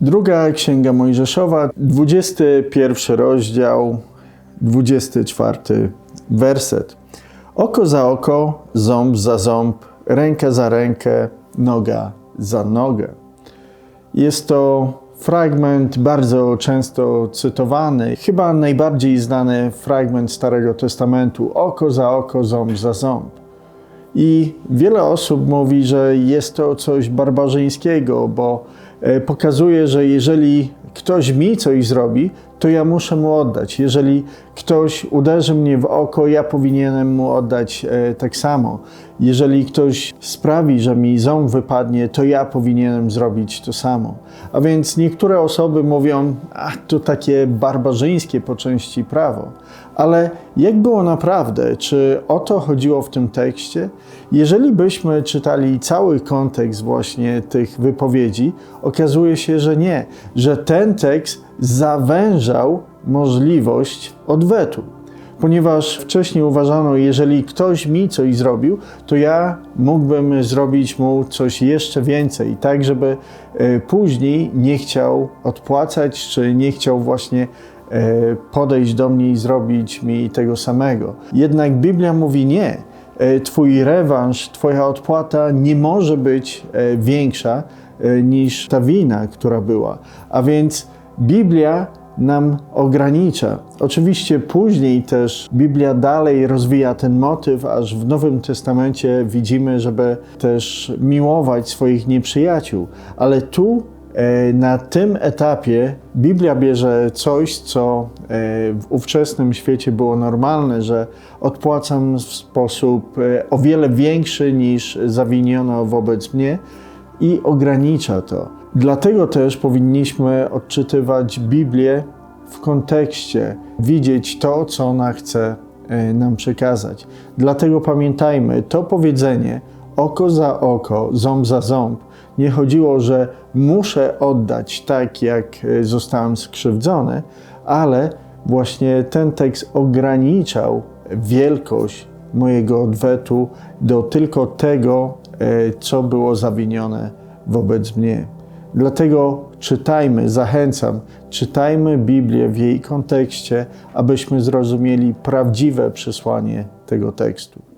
Druga Księga Mojżeszowa, 21 rozdział, 24 werset. Oko za oko, ząb za ząb, ręka za rękę, noga za nogę. Jest to fragment bardzo często cytowany, chyba najbardziej znany fragment Starego Testamentu: oko za oko, ząb za ząb. I wiele osób mówi, że jest to coś barbarzyńskiego, bo e, pokazuje, że jeżeli ktoś mi coś zrobi, to ja muszę mu oddać. Jeżeli ktoś uderzy mnie w oko, ja powinienem mu oddać e, tak samo. Jeżeli ktoś sprawi, że mi ząb wypadnie, to ja powinienem zrobić to samo. A więc niektóre osoby mówią, a to takie barbarzyńskie po części prawo. Ale jak było naprawdę? Czy o to chodziło w tym tekście? Jeżeli byśmy czytali cały kontekst właśnie tych wypowiedzi, okazuje się, że nie, że ten tekst zawężał możliwość odwetu. Ponieważ wcześniej uważano, jeżeli ktoś mi coś zrobił, to ja mógłbym zrobić mu coś jeszcze więcej, tak żeby e, później nie chciał odpłacać, czy nie chciał właśnie e, podejść do mnie i zrobić mi tego samego. Jednak Biblia mówi nie. E, Twój rewanż, Twoja odpłata nie może być większa niż ta wina, która była. A więc Biblia nam ogranicza. Oczywiście później też Biblia dalej rozwija ten motyw, aż w Nowym Testamencie widzimy, żeby też miłować swoich nieprzyjaciół. Ale tu e, na tym etapie Biblia bierze coś, co e, w ówczesnym świecie było normalne, że odpłacam w sposób e, o wiele większy niż zawiniono wobec mnie i ogranicza to. Dlatego też powinniśmy odczytywać Biblię w kontekście, widzieć to, co ona chce e, nam przekazać. Dlatego pamiętajmy, to powiedzenie oko za oko, ząb za ząb, nie chodziło, że muszę oddać tak, jak e, zostałem skrzywdzony, ale właśnie ten tekst ograniczał wielkość mojego odwetu do tylko tego, e, co było zawinione wobec mnie. Dlatego czytajmy, zachęcam, czytajmy Biblię w jej kontekście, abyśmy zrozumieli prawdziwe przesłanie tego tekstu.